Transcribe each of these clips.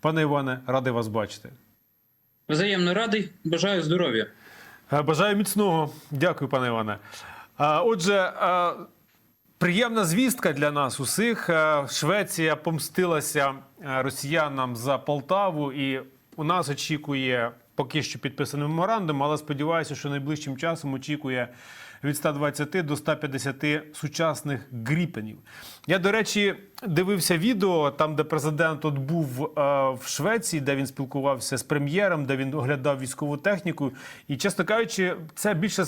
Пане Іване, радий вас бачити. Взаємно радий, бажаю здоров'я. Е, Бажаю міцного. Дякую, пане Іване. Е, Отже, е, приємна звістка для нас усіх. Швеція помстилася росіянам за Полтаву, і у нас очікує поки що підписаний меморандум, але сподіваюся, що найближчим часом очікує від 120 до 150 сучасних гріпенів. Я, до речі, дивився відео там, де президент от був е, в Швеції, де він спілкувався з прем'єром, де він оглядав військову техніку. І, чесно кажучи, це більше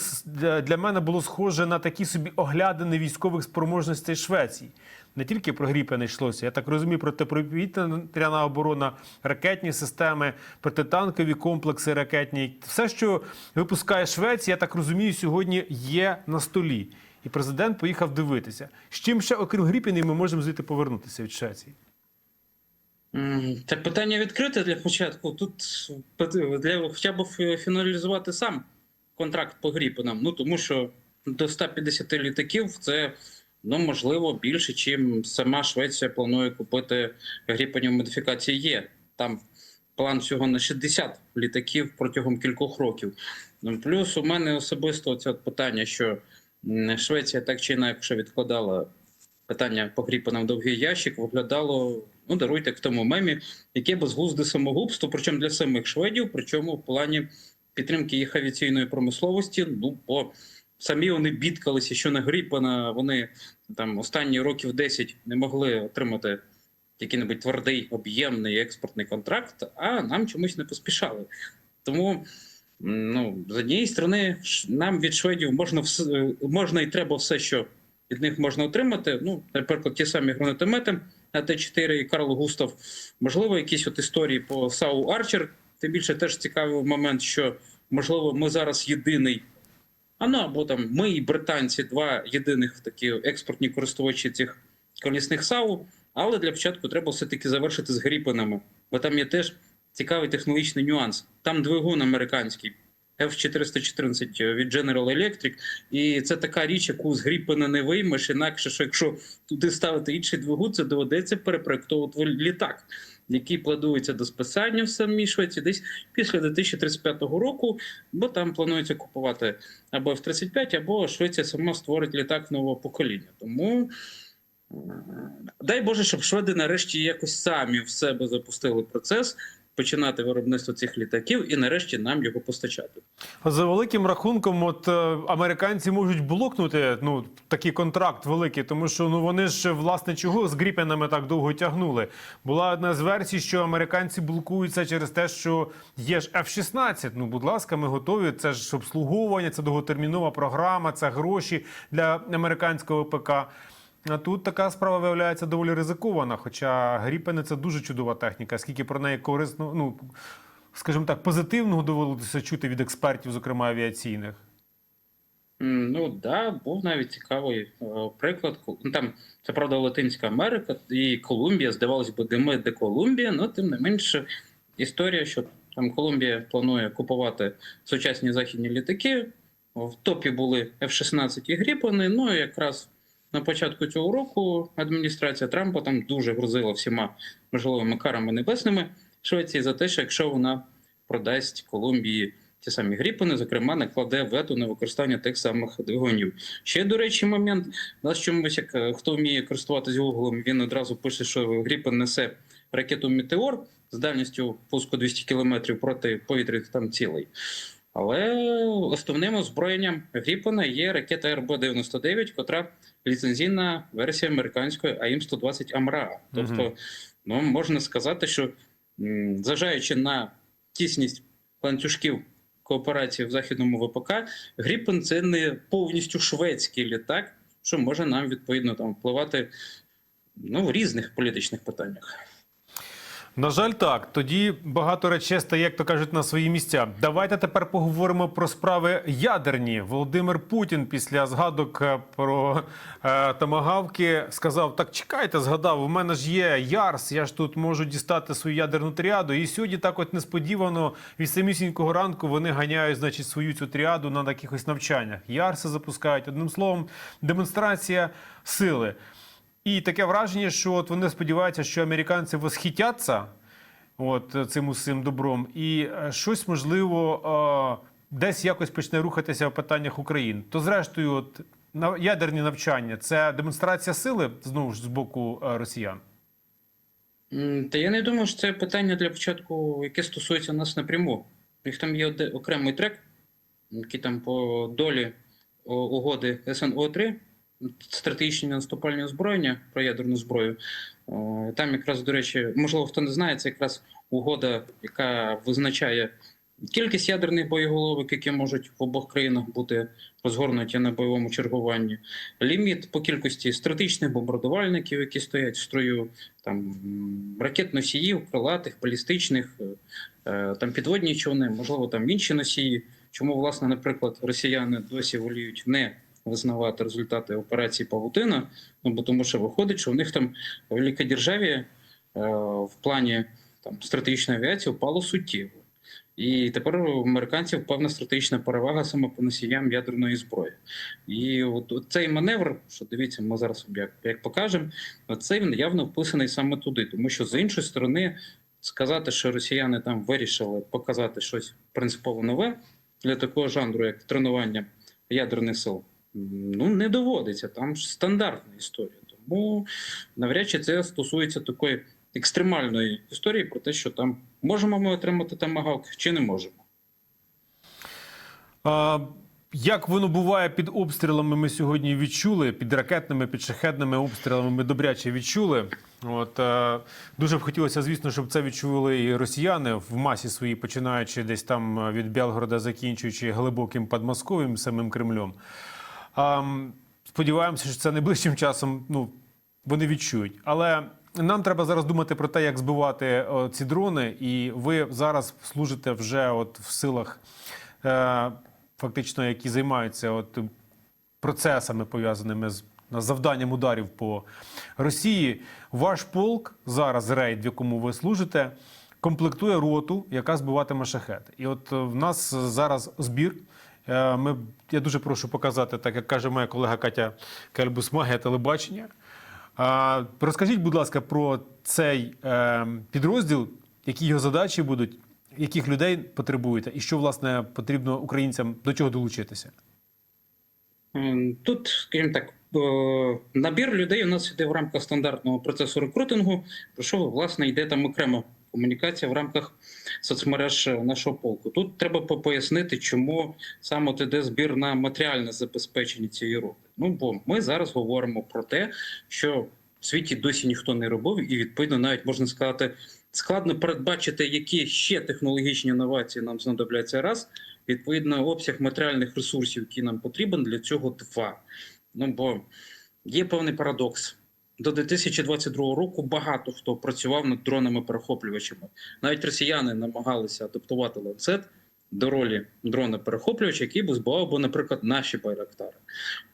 для мене було схоже на такі собі оглядини військових спроможностей Швеції. Не тільки про Гріпени йшлося, я так розумію, протиповітряна оборона, ракетні системи, протитанкові комплекси ракетні. Все, що випускає Швеція, я так розумію, сьогодні є на столі. І президент поїхав дивитися. З чим ще, окрім Гріпінів, ми можемо звідти повернутися від Швеції? Це питання відкрите для початку. Тут для хоча б фіналізувати сам контракт по Гріпенам. Ну тому що до 150 літаків це ну можливо більше, чим сама Швеція планує купити Гріпенів модифікації Є. Там план всього на 60 літаків протягом кількох років. Плюс у мене особисто це питання, що Швеція так чи інакше відкладала питання по Гріпенам довгий ящик виглядало, ну даруйте в тому мемі, яке безглузде самогубство, причому для самих шведів, причому в плані підтримки їх авіаційної промисловості. Ну бо самі вони бідкалися, що на Гріпена вони там останні років 10 не могли отримати який-небудь твердий об'ємний експортний контракт, а нам чомусь не поспішали. Тому. Ну, з однієї сторони, нам від шведів можна вс- можна і треба все, що від них можна отримати. Ну, наприклад, ті самі гранатомети на Т4 і Карл Густав. Можливо, якісь от історії по САУ Арчер. Тим більше теж цікавий момент, що можливо ми зараз єдиний. А ну або там ми і британці, два єдиних такі експортні користувачі цих колісних САУ. Але для початку треба все-таки завершити з Гріпенами, бо там є теж цікавий технологічний нюанс. Там двигун американський F414 від General Electric, і це така річ, яку з Гріпена не виймеш, інакше, що якщо туди ставити інший двигун, це доведеться перепроектовувати літак, який планується до списання в самій Швеції десь після 2035 року, бо там планується купувати або F-35, або Швеція сама створить літак нового покоління. Тому дай Боже, щоб шведи нарешті якось самі в себе запустили процес. Починати виробництво цих літаків і нарешті нам його постачати. За великим рахунком, от е, американці можуть блокнути ну такий контракт великий, тому що ну вони ж власне чого з Гріпенами так довго тягнули. Була одна з версій, що американці блокуються через те, що є ж F-16. Ну, будь ласка, ми готові. Це ж обслуговування, це довготермінова програма, це гроші для американського ПК. А тут така справа виявляється доволі ризикована. Хоча Гріпени це дуже чудова техніка, скільки про неї корисно, ну скажімо так, позитивного довелося чути від експертів, зокрема авіаційних. Ну да, був навіть цікавий е, приклад. Ну, Там це правда Латинська Америка і Колумбія. Здавалось би, де ми, де Колумбія, але тим не менше історія, що там Колумбія планує купувати сучасні західні літаки. В топі були F-16 і Гріпени. Ну якраз на початку цього року адміністрація Трампа там дуже грузила всіма можливими карами небесними Швеції за те, що якщо вона продасть Колумбії ті самі Гріпени, зокрема, накладе вето на використання тих самих двигунів. Ще, до речі, момент. Нас чомусь, як е, хто вміє користуватись Гуглом, він одразу пише, що Гріпен несе ракету Метеор з дальністю пуску 200 км проти повітряних там цілей. Але основним озброєнням Гріпена є ракета РБ-99, котра ліцензійна версія американської АІМ-120 Амра. Тобто, ну, можна сказати, що зважаючи на тісність ланцюжків кооперації в західному ВПК, Гріпен це не повністю шведський літак, що може нам відповідно там впливати ну, в різних політичних питаннях. На жаль, так. Тоді багато речей стає, як то кажуть, на свої місця. Давайте тепер поговоримо про справи ядерні. Володимир Путін після згадок е, про е, тамагавки сказав: так чекайте, згадав, у мене ж є Ярс, я ж тут можу дістати свою ядерну тріаду. І сьогодні так от несподівано від самісінького ранку вони ганяють, значить, свою цю тріаду на якихось навчаннях. Ярси запускають. Одним словом, демонстрація сили. І таке враження, що от вони сподіваються, що американці восхитяться от цим усім добром, і е, щось можливо е, десь якось почне рухатися в питаннях України. То, зрештою, от ядерні навчання це демонстрація сили знову ж з боку е, росіян. Та я не думаю, що це питання для початку, яке стосується нас напряму. Їх там є окремий трек, який там по долі угоди СНО-3, стратегічні наступальні озброєння про ядерну зброю. Там якраз, до речі, можливо, хто не знає, це якраз угода, яка визначає кількість ядерних боєголовок, які можуть в обох країнах бути розгорнуті на бойовому чергуванні, ліміт по кількості стратегічних бомбардувальників, які стоять в строю, там ракет носіїв, крилатих, балістичних, е, е, там підводні човни, можливо, там інші носії. Чому, власне, наприклад, росіяни досі воліють не визнавати результати операції Павутина? Ну бо тому, що виходить, що в них там великодержаві е, в плані там стратегічної авіації впало суттєво. І тепер у американців певна стратегічна перевага саме по носіям ядерної зброї. І от, от цей маневр, що дивіться, ми зараз як, як покажемо, цей він явно вписаний саме туди, тому що з іншої сторони сказати, що росіяни там вирішили показати щось принципово нове для такого жанру, як тренування ядерних сил, ну не доводиться. Там ж стандартна історія. Тому навряд чи це стосується такої екстремальної історії про те, що там можемо ми отримати тамагавк чи не можемо. А, як воно буває під обстрілами, ми сьогодні відчули, під ракетними, під шахедними обстрілами ми добряче відчули. От, е, дуже б хотілося, звісно, щоб це відчули і росіяни в масі своїй, починаючи десь там від Білгорода, закінчуючи глибоким Подмосков'ям, самим Кремлем. Сподіваємося, що це найближчим часом ну, вони відчують. Але нам треба зараз думати про те, як збивати ці дрони, і ви зараз служите вже от в силах, е, фактично, які займаються от процесами, пов'язаними з завданням ударів по Росії. Ваш полк зараз рейд, в якому ви служите, комплектує роту, яка збиватиме шахети. І от в нас зараз збір. Е, Ми, я дуже прошу показати, так як каже моя колега Катя Кельбус, магія телебачення. Розкажіть, будь ласка, про цей е, підрозділ, які його задачі будуть, яких людей потребуєте, і що власне потрібно українцям до чого долучитися? Ем, Тут, скажімо так, е, набір людей у нас йде в рамках стандартного процесу рекрутингу, про що власне йде там окрема комунікація в рамках соцмереж е, нашого полку. Тут треба по- пояснити, чому саме от збір на матеріальне забезпечення цієї роти. Ну бо ми зараз говоримо про те, що в світі досі ніхто не робив, і відповідно навіть можна сказати. Складно передбачити, які ще технологічні інновації нам знадобляться раз. Відповідно, обсяг матеріальних ресурсів, які нам потрібен, для цього два. Ну бо є певний парадокс. До 2022 року багато хто працював над дронами-перехоплювачами. Навіть росіяни намагалися адаптувати ланцет до ролі дрона-перехоплювача, який би збивав би, наприклад, наші байрактари.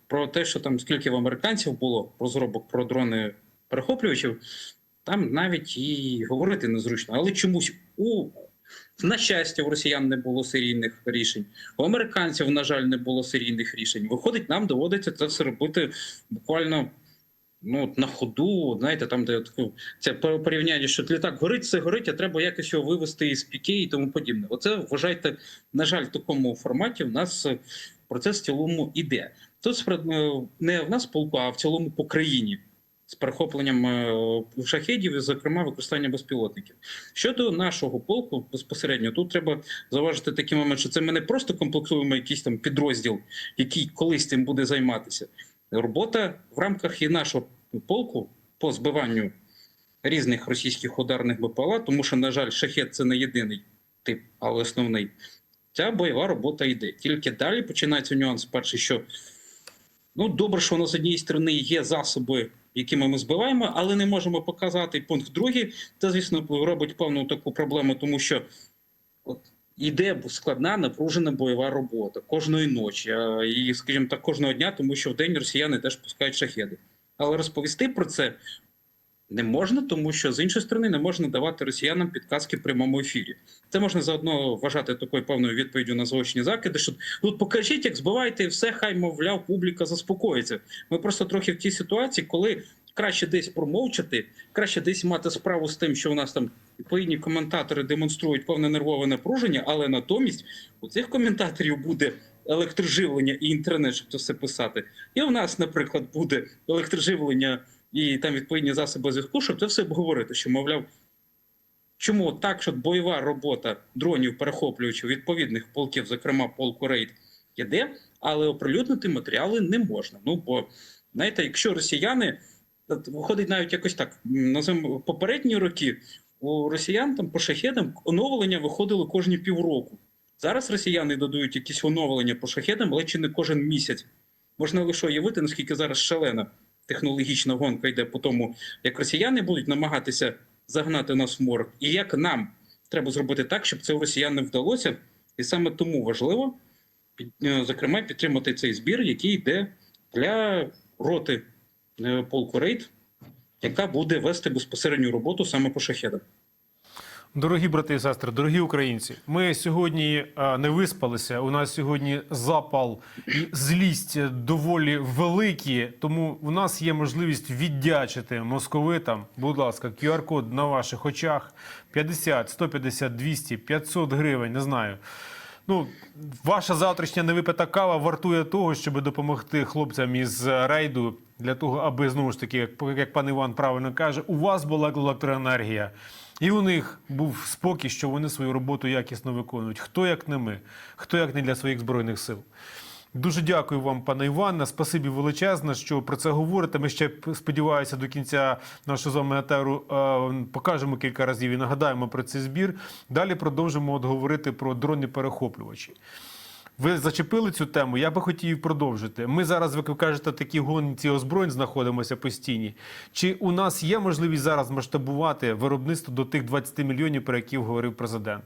Про те, що там скільки в американців було розробок про дрони перехоплювачів, там навіть і говорити незручно. Але чомусь у на щастя, у росіян не було серійних рішень. У американців, на жаль, не було серійних рішень. Виходить, нам доводиться це все робити буквально ну, на ходу. Знаєте, там, де це порівняння, що літак горить, все горить, а треба якось його вивести із піки і тому подібне. Оце вважайте, на жаль, в такому форматі в нас е, процес в цілому іде. Тут е, не в нас полку, а в цілому по країні. З перехопленням е, шахедів, і, зокрема, використання безпілотників. Щодо нашого полку, безпосередньо, тут треба зауважити такий момент, що це ми не просто комплектуємо якийсь там підрозділ, який колись цим буде займатися. Робота в рамках і нашого полку по збиванню різних російських ударних БПЛА, тому що, на жаль, шахет це не єдиний тип, але основний. Ця бойова робота йде. Тільки далі починається нюанс. Перший, що ну добре, що у нас з однієї сторони є засоби, якими ми збиваємо, але не можемо показати. Пункт другий, це, звісно, робить певну таку проблему, тому що от іде складна напружена бойова робота кожної ночі, і, скажімо так, кожного дня, тому що в день росіяни теж пускають шахеди. Але розповісти про це не можна, тому що з іншої сторони не можна давати росіянам підказки в прямому ефірі. Це можна заодно вважати такою певною відповіддю на злочинні закиди, що тут покажіть, як збиваєте, і все, хай мовляв, публіка заспокоїться. Ми просто трохи в тій ситуації, коли краще десь промовчати, краще десь мати справу з тим, що у нас там відповідні коментатори демонструють певне нервове напруження, але натомість у цих коментаторів буде електроживлення і інтернет, щоб це все писати. І у нас, наприклад, буде електроживлення і там відповідні засоби зв'язку, щоб це все обговорити, що мовляв. Чому так, що бойова робота дронів перехоплюючи відповідних полків, зокрема полку Рейд, іде, але оприлюднити матеріали не можна. Ну бо знаєте, якщо росіяни виходить навіть якось так, називаємо попередні роки у росіян там по шахедам оновлення виходило кожні півроку. Зараз росіяни додають якісь оновлення по шахедам, але чи не кожен місяць. Можна лише уявити, наскільки зараз шалена технологічна гонка йде по тому, як росіяни будуть намагатися загнати нас в морг, і як нам треба зробити так, щоб це у росіян не вдалося. І саме тому важливо, е, зокрема, підтримати цей збір, який йде для роти полку Рейд, яка буде вести безпосередню роботу саме по шахедам. Дорогі брати і сестри, дорогі українці, ми сьогодні е, не виспалися. У нас сьогодні запал і злість доволі великі. Тому у нас є можливість віддячити московитам. Будь ласка, QR-код на ваших очах 50, 150, 200, 500 гривень. Не знаю. Ну, ваша завтрашня невипита кава вартує того, щоб допомогти хлопцям із рейду для того, аби знову ж таки, як, пан Іван правильно каже, у вас була електроенергія, і у них був спокій, що вони свою роботу якісно виконують. Хто як не ми, хто як не для своїх збройних сил. Дуже дякую вам, пане Іване. Спасибі величезне, що про це говорите. Ми ще сподіваюся до кінця нашого з вами етеру е, покажемо кілька разів і нагадаємо про цей збір. Далі продовжимо от говорити про дрони перехоплювачі. Ви зачепили цю тему. Я би хотів продовжити. Ми зараз, ви кажете, такі гонці озброєнь знаходимося постійні. Чи у нас є можливість зараз масштабувати виробництво до тих 20 мільйонів, про які говорив президент?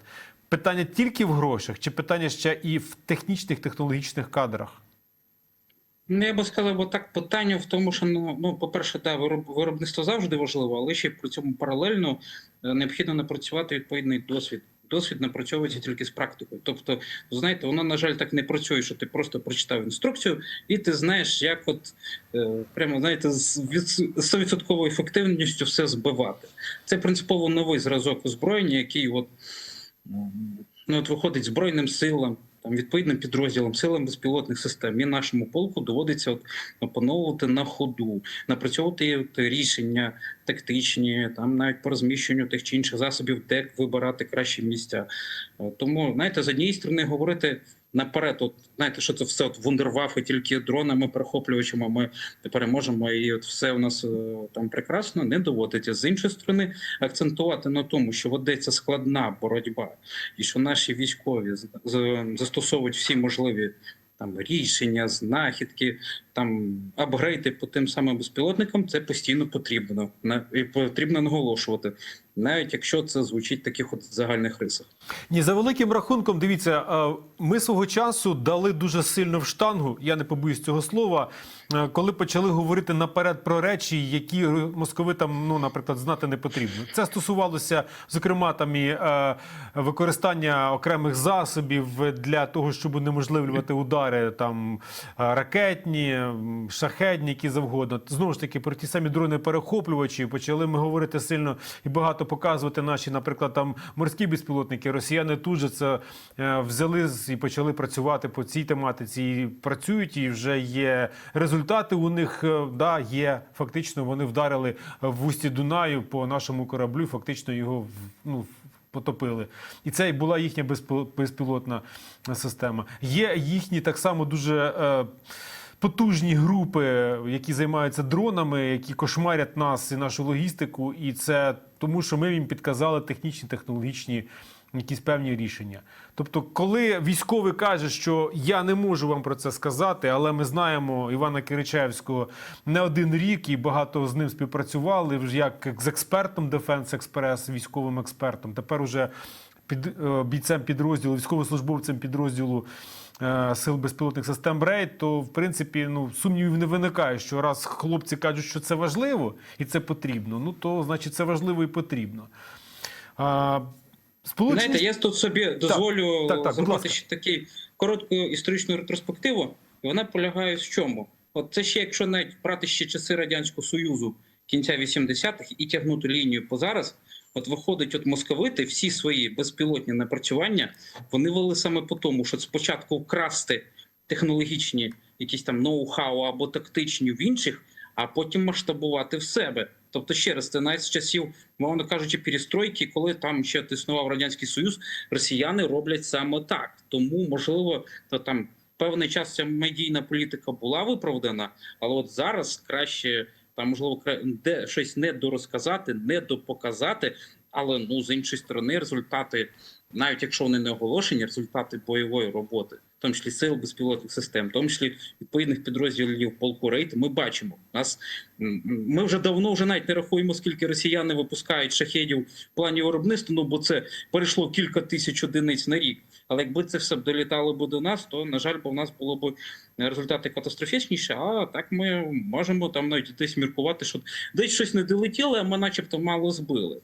Питання тільки в грошах, чи питання ще і в технічних технологічних кадрах? Ну, я би сказав, бо так питання в тому, що ну, ну по-перше, да, виробництво завжди важливо, але ще при цьому паралельно е, необхідно напрацювати відповідний досвід. Досвід напрацьовується тільки з практикою. Тобто, знаєте, воно, на жаль, так не працює, що ти просто прочитав інструкцію, і ти знаєш, як от е, прямо знаєте, з від- 100% ефективністю все збивати. Це принципово новий зразок озброєння, який от, ну, от виходить збройним силам, там відповідним підрозділам, силам безпілотних систем і нашому полку доводиться от опановувати на ходу, напрацьовувати от рішення тактичні, там навіть по розміщенню тих чи інших засобів, де вибирати кращі місця. Е, Тому знаєте, з однієї сторони говорити. Наперед, от знаєте, що це все от вундервафи, тільки дронами, перехоплювачами ми переможемо, і от все у нас е, там прекрасно не доводиться. З іншої сторони, акцентувати на тому, що ведеться складна боротьба, і що наші військові застосовують всі можливі там рішення, знахідки, там апгрейди по тим самим безпілотникам, це постійно потрібно на і потрібно наголошувати, навіть якщо це звучить в таких от загальних рисах. Ні, за великим рахунком, дивіться, ми свого часу дали дуже сильно в штангу, я не побоюсь цього слова, коли почали говорити наперед про речі, які московитам, ну, наприклад, знати не потрібно. Це стосувалося, зокрема, там і використання окремих засобів для того, щоб унеможливлювати удари там ракетні, шахедні, які завгодно. Знову ж таки, про ті самі дрони перехоплювачі почали ми говорити сильно і багато показувати наші, наприклад, там морські безпілотники. Росіяни тут же це е, взяли і почали працювати по цій тематиці. І працюють, і вже є результати у них. е, Да, є фактично. Вони вдарили в усті Дунаю по нашому кораблю. Фактично його ну. Потопили, і це і була їхня безпіл- безпілотна система. Є їхні так само дуже е, потужні групи, які займаються дронами, які кошмарять нас і нашу логістику. І це тому, що ми їм підказали технічні, технологічні якісь певні рішення. Тобто, коли військовий каже, що я не можу вам про це сказати, але ми знаємо Івана Киричаєвського не один рік і багато з ним співпрацювали вже як з експертом Defense Express, військовим експертом. Тепер уже під е, бійцем підрозділу, військовослужбовцем підрозділу сил безпілотних систем Рейд, то в принципі ну сумнівів не виникає, що раз хлопці кажуть, що це важливо і це потрібно, ну то значить це важливо і потрібно. А, Сполучені... Знаєте, я тут собі дозволю так, так, будь зробити ще таку коротку історичну ретроспективу, і вона полягає в чому? От це ще, якщо навіть брати ще часи Радянського Союзу, кінця 80-х і тягнути лінію по зараз. От виходить, от московити всі свої безпілотні напрацювання вони вели саме по тому, що спочатку вкрасти технологічні якісь там ноу-хау або тактичні в інших, а потім масштабувати в себе. Тобто, ще раз, це навіть з часів, мовно кажучи, перестройки, коли там ще існував радянський союз, росіяни роблять саме так. Тому можливо, то там певний час ця медійна політика була виправдана, але от зараз краще там можливо де щось не дорозказати, не допоказати. Але ну з іншої сторони, результати, навіть якщо вони не оголошені, результати бойової роботи, в тому числі сил безпілотних систем, в тому числі відповідних підрозділів полку рейд, ми бачимо. Нас ми вже давно вже навіть не рахуємо, скільки росіяни випускають шахедів в плані виробництва. Ну бо це перейшло кілька тисяч одиниць на рік. Але якби це все долітало б до нас, то на жаль, бо в нас було б результати катастрофічніші. А так ми можемо там навіть десь міркувати, що десь щось не долетіло, а ми, начебто, мало збили.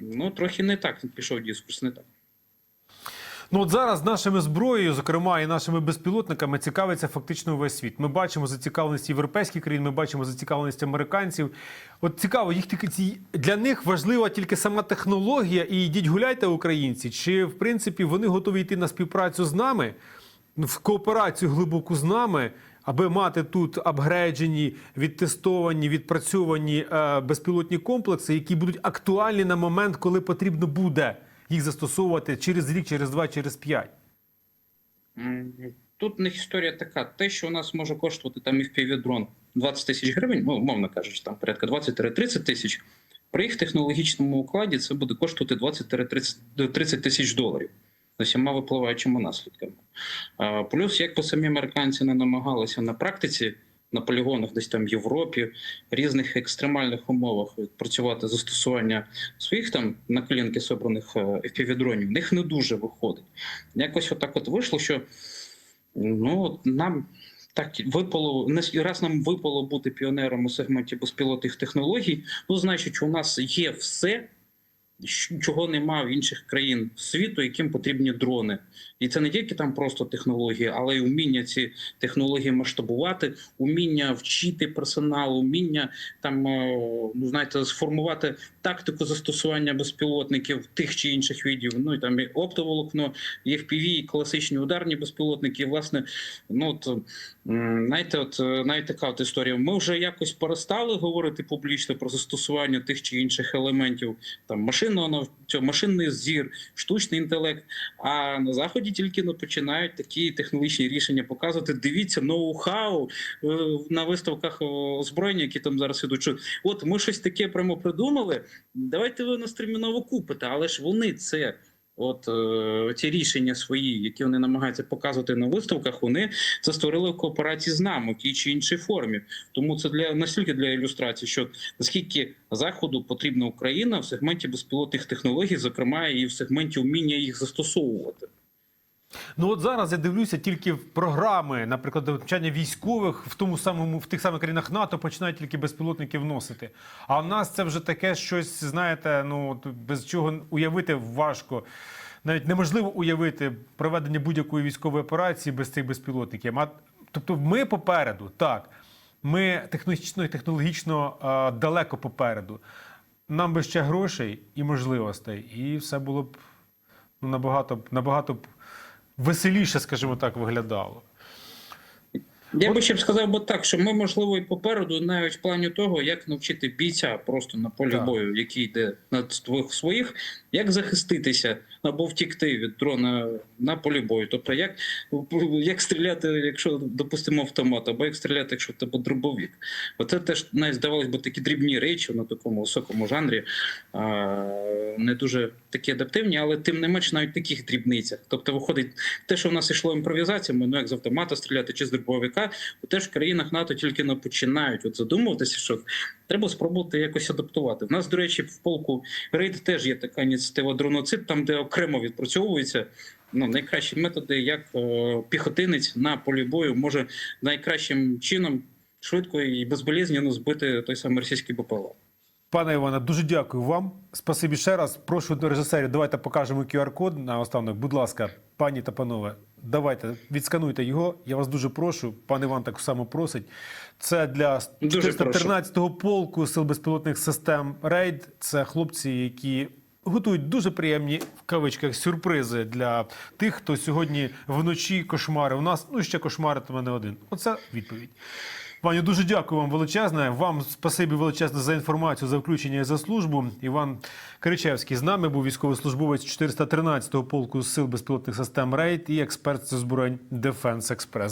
Ну, трохи не так пішов дискурс, не так. Ну от зараз нашими зброєю, зокрема і нашими безпілотниками, цікавиться фактично весь світ. Ми бачимо зацікавленість європейських країн, ми бачимо зацікавленість американців. От цікаво, їх тільки ці для них важлива тільки сама технологія, і йдіть гуляйте, українці. Чи в принципі вони готові йти на співпрацю з нами, в кооперацію глибоку з нами, аби мати тут апгрейджені, відтестовані, відпрацьовані е, безпілотні комплекси, які будуть актуальні на момент, коли потрібно буде їх застосовувати через рік, через два, через п'ять. Тут в них історія така: те, що у нас може коштувати там і дрон 20 тисяч гривень, ну, умовно кажучи, там порядка 20-30 тисяч. При їх технологічному укладі це буде коштувати 20-30 тисяч доларів з усіма випливаючими наслідками. Плюс, як би самі американці не намагалися на практиці, на полігонах, десь там в Європі, різних екстремальних умовах працювати застосування своїх там на колінки собраних FPV-дронів, в них не дуже виходить. Якось отак от вийшло, що ну, нам так випало, раз нам випало бути піонером у сегменті безпілотних технологій, ну, значить, у нас є все, чого нема в інших країн світу, яким потрібні дрони. І це не тільки там просто технології, але й уміння ці технології масштабувати, уміння вчити персонал, уміння там е, ну знаєте, сформувати тактику застосування безпілотників тих чи інших видів. Ну і там і оптоволокно, і FPV, і класичні ударні безпілотники. І, власне, ну от знаєте, от е, навіть така от історія. Ми вже якось перестали говорити публічно про застосування тих чи інших елементів там машинного машинний зір, штучний інтелект. А на заході тільки ну, починають такі технологічні рішення показувати. Дивіться, ноу-хау е, на виставках е, озброєння, які там зараз ідуть. От ми щось таке прямо придумали. Давайте ви нас терміново купите, але ж вони це. От е, ці рішення свої, які вони намагаються показувати на виставках, вони це створили в кооперації з нами в тій чи іншій формі. Тому це для настільки для ілюстрації, що наскільки заходу потрібна Україна в сегменті безпілотних технологій, зокрема і в сегменті вміння їх застосовувати. Ну от зараз я дивлюся тільки в програми, наприклад, навчання військових в тому самому в тих самих країнах НАТО починають тільки безпілотники вносити. А в нас це вже таке щось, знаєте, ну без чого уявити важко. Навіть неможливо уявити проведення будь-якої військової операції без цих безпілотників. А тобто, ми попереду, так. Ми технологічно і технологічно е, далеко попереду. Нам би ще грошей і можливостей, і все було б ну, набагато, набагато веселіше, скажімо так, виглядало. Я би ще б сказав би так, що ми, можливо, і попереду, навіть в плані того, як навчити бійця просто на полі Так. бою, який йде на двох своїх, як захиститися або втікти від дрона на полі бою. Тобто, як, як стріляти, якщо допустимо автомат, або як стріляти, якщо в тебе дробовик. Оце теж навіть здавалось би такі дрібні речі на такому високому жанрі, а, не дуже такі адаптивні, але тим не менш навіть в таких дрібницях. Тобто, виходить, те, що в нас йшло імпровізаціями, ну як з автомата стріляти чи з дробовика, теж в країнах НАТО тільки не починають от задумуватися, що треба спробувати якось адаптувати. В нас, до речі, в полку рейд теж є така ініціатива дроноцид, там де окремо відпрацьовуються. Ну, найкращі методи, як е, піхотинець на полі бою може найкращим чином швидко і безболізненно збити той самий російський БПЛА. Пане Іване, дуже дякую вам. Спасибі ще раз. Прошу до режисерів, давайте покажемо QR-код на останок. Будь ласка, пані та панове, Давайте відскануйте його. Я вас дуже прошу. Пан Іван так само просить. Це для Дуже 413-го полку сил безпілотних систем Рейд. Це хлопці, які готують дуже приємні в кавичках сюрпризи для тих, хто сьогодні вночі кошмари. У нас ну ще кошмаритиме не один. Оце відповідь. Ваню, дуже дякую вам величезне. Вам спасибі величезне за інформацію, за включення і за службу. Іван Кричевський з нами був військовослужбовець 413-го полку сил безпілотних систем Рейд і експерт з озброєнь Дефенс Експрес.